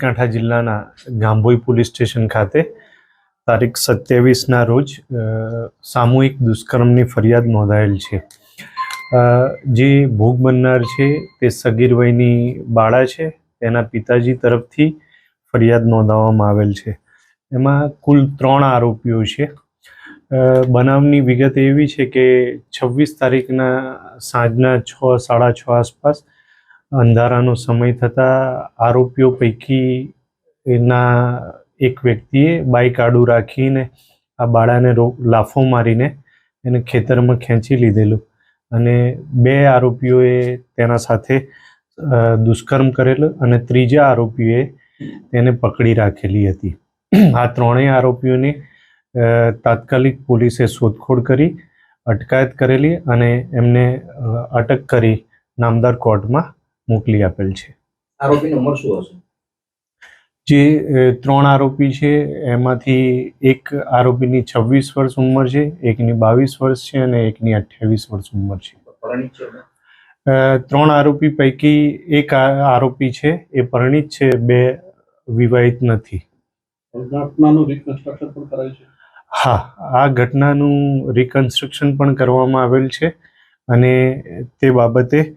સાબરકાંઠા જિલ્લાના Gambhoi police station ખાતે તારીખ સત્યાવીસના રોજ સામૂહિક દુષ્કર્મની ફરિયાદ નોંધાયેલ છે. જે ભોગ બનનાર છે તે સગીર વયની બાળા છે. તેના પિતાજી તરફથી ફરિયાદ નોંધાવવામાં આવેલ છે. એમાં કુલ ત્રણ આરોપીઓ છે. બનાવની વિગત એવી છે કે છવ્વીસ તારીખના સાંજના છ, સાડા છ આસપાસ અંધારાનો સમય થતાં આરોપીઓ પૈકી એના એક વ્યક્તિએ બાઇક આડું રાખીને આ બાળાને લાફો મારીને એને ખેતરમાં ખેંચી લીધેલું. અને બે આરોપીઓએ તેના સાથે દુષ્કર્મ કરેલું અને ત્રીજા આરોપીએ તેને પકડી રાખેલી હતી. આ ત્રણેય આરોપીઓને તાત્કાલિક પોલીસે શોધખોળ કરી, અટકાયત કરેલી અને એમને અટક કરી નામદાર કોર્ટમાં મોકલી આપેલ છે. આરોપીની ઉંમર શું હશે? જે ત્રણ આરોપી છે એમાંથી એક આરોપીની છવ્વીસ વર્ષ ઉંમર છે એકની બાવીસ વર્ષ છે અને એકની અઠ્યાવીસ વર્ષ ઉંમર છે. પરણિત છે અ, ત્રણ આરોપી પૈકી એક આ- આરોપી છે એ પરિણીત છે બે વિવાહિત નથી. ઘટનાનું રિકન્સ્ટ્રક્શન પણ કરાય છે. હા આ ઘટનાનું રિકન્સ્ટ્રક્શન પણ કરવામાં આવેલ છે અને તે બાબતે